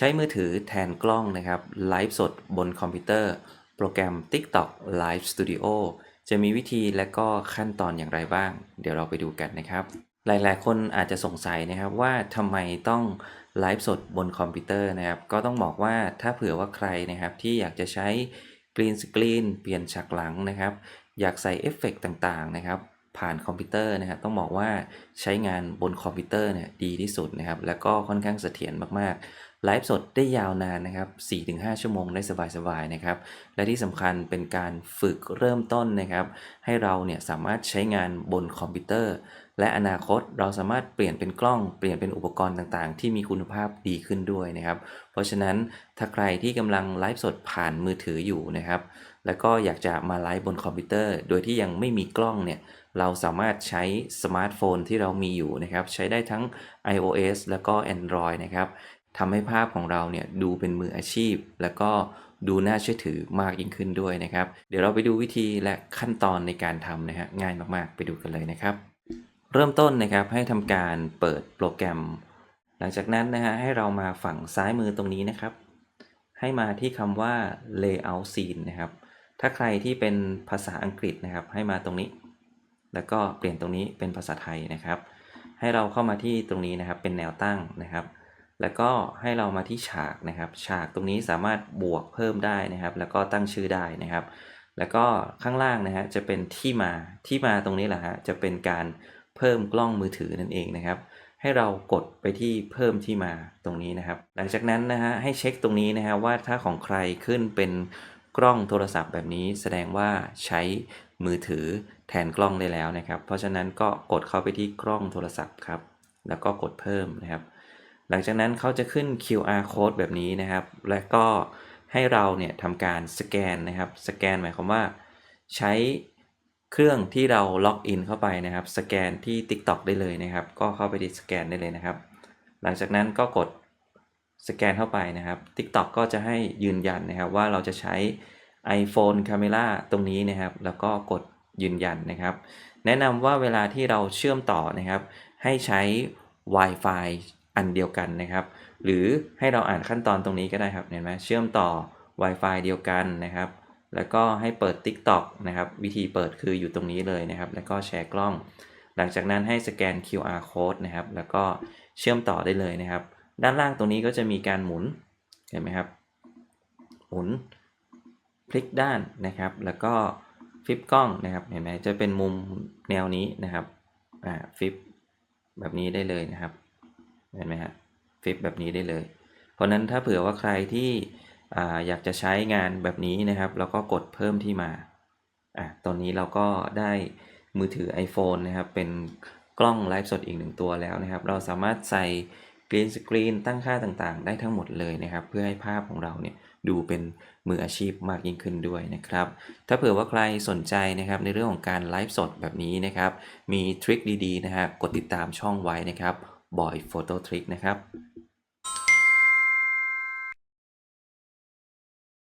ใช้มือถือแทนกล้องนะครับไลฟ์สดบนคอมพิวเตอร์ โปรแกรม TikTok Live Studio จะมีวิธีและก็ขั้นตอนอย่างไรบ้าง เดี๋ยวเราไปดูกันนะครับ หลายๆ คนอาจจะสงสัยนะครับว่าทำไมต้องไลฟ์สดบนคอมพิวเตอร์นะครับ ก็ต้องบอกว่าถ้าเผื่อว่าใครนะครับที่อยากจะใช้กรีนสกรีนเปลี่ยนฉากหลังนะครับ อยากใส่เอฟเฟกต์ต่างๆนะครับผ่านคอมพิวเตอร์นะครับต้องบอกว่าใช้งานบนคอมพิวเตอร์เนี่ยดีที่สุดนะครับ แล้วก็ค่อนข้างเสถียรมากๆ ไลฟ์สดได้ยาวนานนะครับ 4-5 ชั่วโมงได้สบายๆนะครับ และที่สำคัญเป็นการฝึกเริ่มต้นนะครับ ให้เราเนี่ยสามารถใช้งานบนคอมพิวเตอร์ และอนาคตเราสามารถเปลี่ยนเป็นกล้องเปลี่ยนเป็นอุปกรณ์ต่างๆ ที่มีคุณภาพดีขึ้นด้วยนะครับ เพราะฉะนั้นถ้าใครที่กำลังไลฟ์สดผ่านมือถืออยู่นะครับ แล้วก็อยากจะมาไลฟ์บนคอมพิวเตอร์ โดยที่ยังไม่มีกล้องเนี่ยเราสามารถใช้สมาร์ทโฟนที่เรามีอยู่นะครับ ใช้ได้ทั้ง iOS แล้วก็ Android นะครับ ทำให้ภาพของเราเนี่ยดูเป็นมืออาชีพ แล้วก็ดูน่าเชื่อถือมากยิ่งขึ้นด้วยนะครับ เดี๋ยวเราไปดูวิธีและขั้นตอนในการทำนะฮะง่ายมากๆ ไปดูกันเลยนะครับ เริ่มต้นนะครับให้ทำการเปิดโปรแกรม หลังจากนั้นนะฮะให้เรามาฝั่งซ้ายมือตรงนี้นะครับ ให้มาที่คำว่า layout scene นะครับ ถ้าใครที่เป็นภาษาอังกฤษนะครับ ให้มาตรงนี้ แล้วก็เปลี่ยนตรงนี้เป็นภาษาไทยนะครับ ให้เราเข้ามาที่ตรงนี้นะครับเป็นแนวตั้งนะครับ แล้วก็ให้เรามาที่ฉากนะครับ ฉากตรงนี้สามารถบวกเพิ่มได้นะครับ แล้วก็ตั้งชื่อได้นะครับ แล้วก็ข้างล่างนะฮะจะเป็นที่มาที่มาตรงนี้แหละฮะจะเป็นการเพิ่มกล้องมือถือนั่นเองนะครับ ให้เรากดไปที่เพิ่มที่มาตรงนี้นะครับ หลังจากนั้นนะฮะให้เช็คตรงนี้นะฮะว่าถ้าของใครขึ้นเป็นกล้องโทรศัพท์แบบนี้แสดงว่าใช้มือถือแทนกล้องได้แล้วนะครับ เพราะฉะนั้นก็กดเข้าไปที่กล้องโทรศัพท์ครับ แล้วก็กดเพิ่มนะครับ หลังจากนั้นเขาจะขึ้น QR code แบบนี้นะครับ และก็ให้เราเนี่ยทำการสแกนนะครับ สแกนหมายความว่า ใช้เครื่องที่เราล็อกอินเข้าไปนะครับ สแกนที่ TikTok ได้เลยนะครับ ก็เข้าไปที่สแกนได้เลยนะครับ หลังจากนั้นก็กดสแกนเข้าไปนะครับ TikTok ก็จะให้ยืนยันนะครับ ว่าเราจะใช้ iPhone Camera ตรงนี้นะครับ แล้วก็กดยืนยันนะครับ แนะนำว่าเวลาที่เราเชื่อมต่อนะครับ ให้ใช้ Wi-Fi อันเดียวกันนะครับ หรือให้เราอ่านขั้นตอนตรงนี้ก็ได้ครับเห็นไหมเชื่อมต่อ Wi-Fi เดียวกันนะครับ แล้วก็ให้เปิด TikTok นะครับ วิธีเปิดคืออยู่ตรงนี้เลยนะครับ แล้วก็แชร์กล้อง หลังจากนั้นให้สแกน QR code นะครับ แล้วก็เชื่อมต่อได้เลยนะครับ ด้านล่างตรงนี้ก็จะมีการหมุนเห็นไหมครับ หมุนพลิกด้านนะครับ แล้วก็ฟลิปกล้องนะครับเห็นไหมจะเป็นมุมแนวนี้นะครับอ่าฟลิปแบบนี้ได้เลยนะครับ เห็นไหมฮะฟิปแบบนี้ได้เลย เพราะนั้นถ้าเผื่อว่าใครที่ออยากจะใช้งานแบบนี้นะครับแล้วก็กดเพิ่มที่มาอะตอนนี้เราก็ได้มือถือ iPhone นะครับ เป็นกล้องไลฟ์สดอีกหนึ่งตัวแล้วนะครับ เราสามารถใส่กรีนสกรีนตั้งค่าต่างๆ ได้ทั้งหมดเลยนะครับ เพื่อให้ภาพของเราเนี่ยดูเป็นมืออาชีพมากยิ่งขึ้นด้วยนะครับ ถ้าเผื่อว่าใครสนใจนะครับในเรื่องของการไลฟ์สดแบบนี้นะครับ มีทริคดีๆนะฮะกดติดตามช่องไว้นะครับ บอยโฟโต้ทริคนะครับ